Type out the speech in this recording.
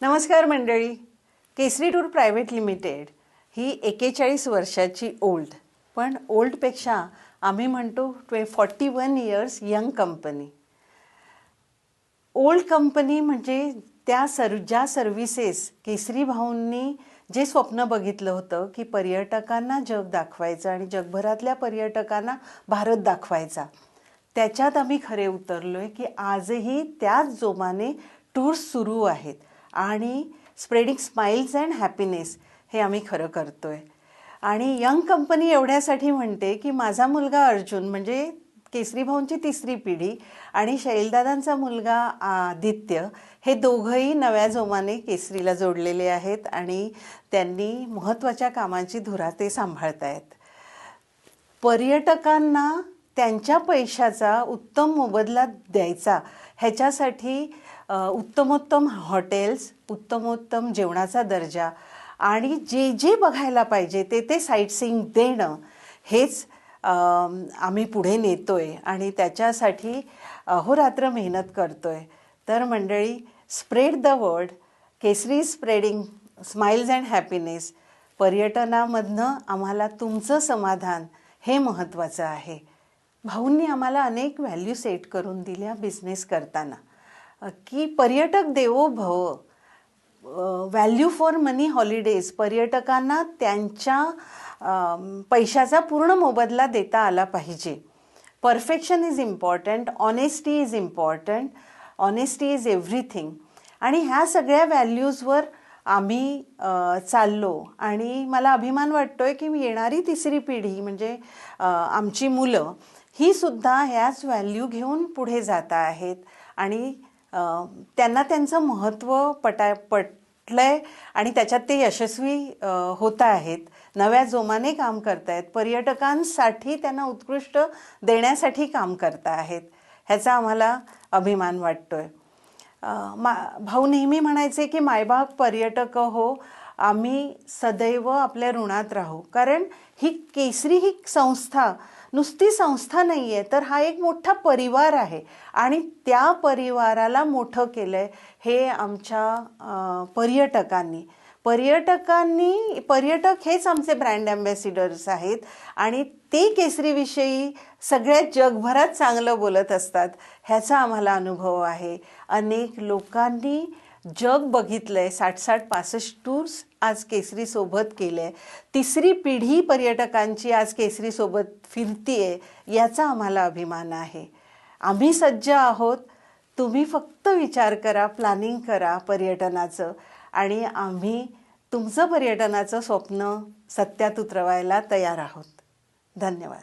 नमस्कार मंडळी. Kesari tour private limited ही एकेचाळीस वर्षाची ओल्ड पण ओल्डपेक्षा आम्ही म्हणतो ट्वे forty one years young company. Old company म्हणजे त्या सर ज्या सर्व्हिसेस केसरी भाऊंनी जे स्वप्न बघितलं होतं की पर्यटकांना जग दाखवायचं आणि जगभरातल्या पर्यटकांना भारत दाखवायचा त्याच्यात आम्ही खरे उतरलो आहे की आजही त्याच जोमाने टूर्स सुरू आहेत. आणि स्प्रेडिंग स्माइल्स अँड हॅपीनेस हे आम्ही खरं करतो आहे आणि यंग कंपनी एवढ्यासाठी म्हणते की माझा मुलगा अर्जुन म्हणजे केसरी भाऊंची तिसरी पिढी आणि शैलदादांचा मुलगा आदित्य हे दोघंही नव्या जोमाने केसरीला जोडलेले आहेत आणि त्यांनी महत्त्वाच्या कामांची धुरा ते सांभाळत आहेत पर्यटकांना त्यांच्या पैशाचा उत्तम मोबदला द्यायचा ह्याच्यासाठी उत्तमोत्तम हॉटेल्स उत्तमोत्तम जेवणाचा दर्जा आणि जे जे बघायला पाहिजे ते ते साईटसीईंग देणं हेच आम्ही पुढे नेतो आहे आणि त्याच्यासाठी अहोरात्र मेहनत करतो आहे तर मंडळी spread the word Kesari spreading smiles and happiness पर्यटनामधनं आम्हाला तुमचं समाधान हे महत्त्वाचं आहे. भाऊंनी आम्हाला अनेक व्हॅल्यू सेट करून दिल्या बिझनेस करताना. की पर्यटक देवो भव. व्हॅल्यू फॉर मनी हॉलिडेज पर्यटकांना त्यांच्या पैशाचा पूर्ण मोबदला देता आला पाहिजे. Perfection is important honesty is important honesty is everything आणि ह्या सगळ्या व्हॅल्यूजवर आम्ही चाललो. आणि मला अभिमान वाटतो आहे की येणारी तिसरी पिढी म्हणजे आमची मुलं ही सुद्धा ह्याच व्हॅल्यू घेऊन पुढे जात आहेत. आणि त्यांना त्यांचं महत्त्व पटा पटलं आहे आणि त्याच्यात ते यशस्वी होत आहेत. नव्या जोमाने काम करत आहेत पर्यटकांसाठी त्यांना उत्कृष्ट देण्यासाठी काम करत आहेत. ह्याचा आम्हाला अभिमान वाटतो आहे मा भाऊ नेहमी म्हणायचे की मायबाप पर्यटक हो आम्ही सदैव आपल्या ऋणात राहू. कारण ही केसरी ही संस्था नुसती संस्था नाही आहे तर हा एक मोठा परिवार आहे. आणि त्या परिवाराला मोठं केलं आहे हे आमच्या पर्यटकांनी. पर्यटकांनी पर्यटक हेच आमचे ब्रँड ॲम्बॅसिडर्स आहेत. आणि ते केसरीविषयी सगळ्या जगभरात चांगलं बोलत असतात. ह्याचा आम्हाला अनुभव आहे. अनेक लोकांनी जग बघितलं आहे साठ साठ पासष्ट टूर्स आज केसरीसोबत केले आहे तिसरी पिढी पर्यटकांची आज केसरीसोबत फिरती आहे याचा आम्हाला अभिमान आहे. आम्ही सज्ज आहोत. तुम्ही फक्त विचार करा प्लॅनिंग करा पर्यटनाचं. आणि आम्ही तुमचं पर्यटनाचं स्वप्न सत्यात उतरवायला तयार आहोत. धन्यवाद.